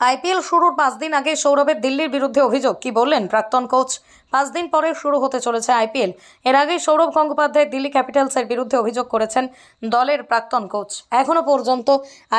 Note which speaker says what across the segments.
Speaker 1: IPL শুরুর পাঁচ দিন আগে সৌরভের দিল্লির বিরুদ্ধে অভিযোগ। কি বললেন প্রাক্তন কোচ? পাঁচ দিন পরে শুরু হতে চলেছে আইপিএল। এর আগে সৌরভ গঙ্গোপাধ্যায় দিল্লি ক্যাপিটালসের বিরুদ্ধে অভিযোগ করেছেন দলের প্রাক্তন কোচ। এখনও পর্যন্ত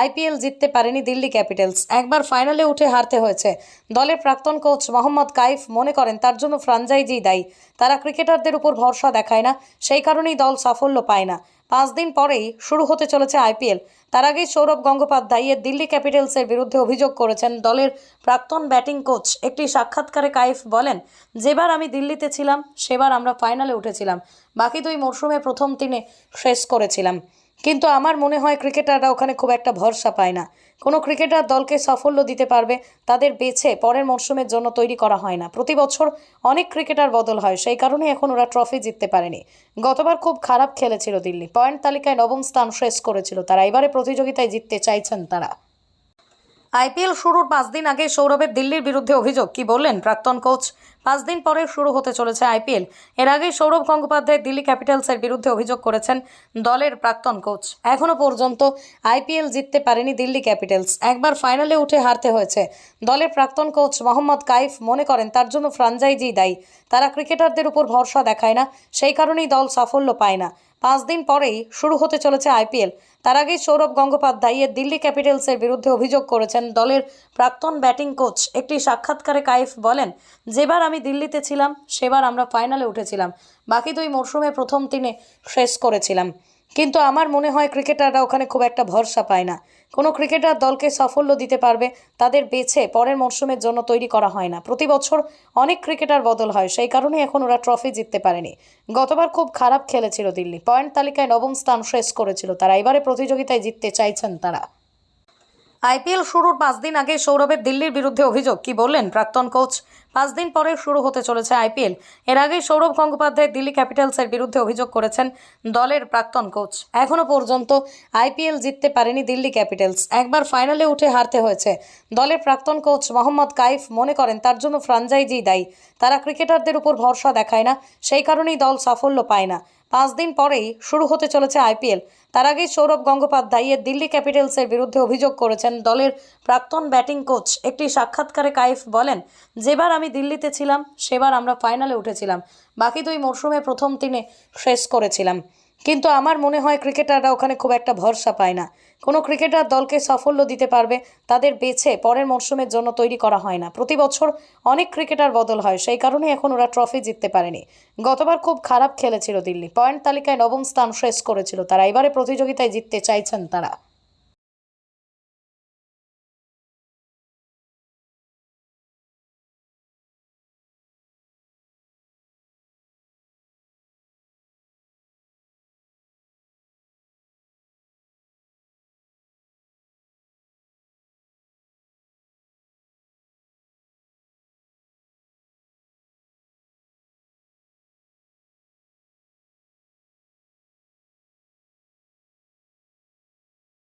Speaker 1: আইপিএল জিততে পারেনি দিল্লি ক্যাপিটালস। একবার ফাইনালে উঠে হারতে হয়েছে। দলের প্রাক্তন কোচ মোহাম্মদ কাইফ মনে করেন তার জন্য ফ্রাঞ্চাইজি দায়ী। তারা ক্রিকেটারদের উপর ভরসা দেখায় না, সেই কারণেই দল সাফল্য পায় না। পাঁচ দিন পরেই শুরু হতে চলেছে আইপিএল। তার আগেই সৌরভ গঙ্গোপাধ্যায়ের দিল্লি ক্যাপিটালসের বিরুদ্ধে অভিযোগ করেছেন দলের প্রাক্তন ব্যাটিং কোচ। একটি সাক্ষাৎকারে কাইফ বলেন, যেবার আমি দিল্লিতে ছিলাম, সেবার আমরা ফাইনালে উঠেছিলাম। বাকি দুই মরশুমে প্রথম তিনে শেষ করেছিলাম। কিন্তু আমার মনে হয় ক্রিকেটাররা ওখানে খুব একটা ভরসা পায় না। কোনো ক্রিকেটার দলকে সাফল্য দিতে পারবে, তাদের বেছে পরের মরশুমের জন্য তৈরি করা হয় না। প্রতি বছর অনেক ক্রিকেটার বদল হয়, সেই কারণে এখন ওরা ট্রফি জিততে পারেনি। গতবার খুব খারাপ খেলেছিল দিল্লি। পয়েন্ট তালিকায় নবম স্থান শেষ করেছিল তারা, এবারে প্রতিযোগিতায় জিততে চাইছেন তারা। আইপিএল শুরুর পাঁচ দিন আগে সৌরভের দিল্লির বিরুদ্ধে অভিযোগ। কি বললেন প্রাক্তন কোচ? পাঁচ দিন পরে শুরু হতে চলেছে আইপিএল। এর আগে সৌরভ গঙ্গোপাধ্যায় দিল্লি ক্যাপিটালসের বিরুদ্ধে অভিযোগ করেছেন দলের প্রাক্তন কোচ। এখনও পর্যন্ত আইপিএল জিততে পারেনি দিল্লি ক্যাপিটালস। একবার ফাইনালে উঠে হারতে হয়েছে। দলের প্রাক্তন কোচ মোহাম্মদ কাইফ মনে করেন তার জন্য ফ্রাঞ্চাইজি দায়ী। তারা ক্রিকেটারদের উপর ভরসা দেখায় না, সেই কারণেই দল সাফল্য পায় না। পাঁচ দিন পরেই শুরু হতে চলেছে আইপিএল। তার আগেই সৌরভ গঙ্গোপাধ্যায়ের দিল্লি ক্যাপিটালসের বিরুদ্ধে অভিযোগ করেছেন দলের প্রাক্তন ব্যাটিং কোচ। একটি সাক্ষাৎকারে কাইফ বলেন, যেবার আমি দিল্লিতে ছিলাম, সেবার আমরা ফাইনালে উঠেছিলাম। বাকি দুই মরশুমে প্রথম তিনে শেষ করেছিলাম। কিন্তু আমার মনে হয় ক্রিকেটাররা ওখানে খুব একটা ভরসা পায় না। কোনো ক্রিকেটার দলকে সাফল্য দিতে পারবে, তাদের বেছে পরের মরশুমের জন্য তৈরি করা হয় না। প্রতি বছর অনেক ক্রিকেটার বদল হয়, সেই কারণে এখন ওরা ট্রফি জিততে পারেনি। গতবার খুব খারাপ খেলেছিল দিল্লি। পয়েন্ট তালিকায় নবম স্থান শেষ করেছিল তারা, এবারে প্রতিযোগিতায় জিততে চাইছেন তারা। আইপিএল শুরুর পাঁচ দিন আগে সৌরভের দিল্লির বিরুদ্ধে অভিযোগ। কি বললেন প্রাক্তন কোচ? পাঁচ দিন পরে শুরু হতে চলেছে আইপিএল। এর আগে সৌরভ গঙ্গোপাধ্যায় দিল্লি ক্যাপিটালসের বিরুদ্ধে অভিযোগ করেছেন দলের প্রাক্তন কোচ। এখনও পর্যন্ত আইপিএল জিততে পারেনি দিল্লি ক্যাপিটালস। একবার ফাইনালে উঠে হারতে হয়েছে। দলের প্রাক্তন কোচ মোহাম্মদ কাইফ মনে করেন, তার জন্য ফ্রাঞ্চাইজি দায়ী। তারা ক্রিকেটারদের উপর ভরসা দেখায় না, সেই কারণেই দল সাফল্য পায় না। পাঁচ দিন পরেই শুরু হতে চলেছে আইপিএল। তার আগেই সৌরভ গঙ্গোপাধ্যায়ের দিল্লি ক্যাপিটালসের বিরুদ্ধে অভিযোগ করেছেন দলের প্রাক্তন ব্যাটিং কোচ। একটি সাক্ষাৎকারে কাইফ বলেন, যেবার আমি দিল্লিতে ছিলাম, সেবার আমরা ফাইনালে উঠেছিলাম। বাকি দুই মরশুমে প্রথম তিনে শেষ করেছিলাম। কিন্তু আমার মনে হয় ক্রিকেটাররা ওখানে খুব একটা ভরসা পায় না। কোনো ক্রিকেটার দলকে সাফল্য দিতে পারবে, তাদের বেছে পরের মরশুমের জন্য তৈরি করা হয় না। প্রতি বছর অনেক ক্রিকেটার বদল হয়, সেই কারণে এখন ওরা ট্রফি জিততে পারেনি। গতবার খুব খারাপ খেলেছিল দিল্লি। পয়েন্ট তালিকায় নবম স্থান শেষ করেছিল তারা, এবারে প্রতিযোগিতায় জিততে চাইছেন তারা।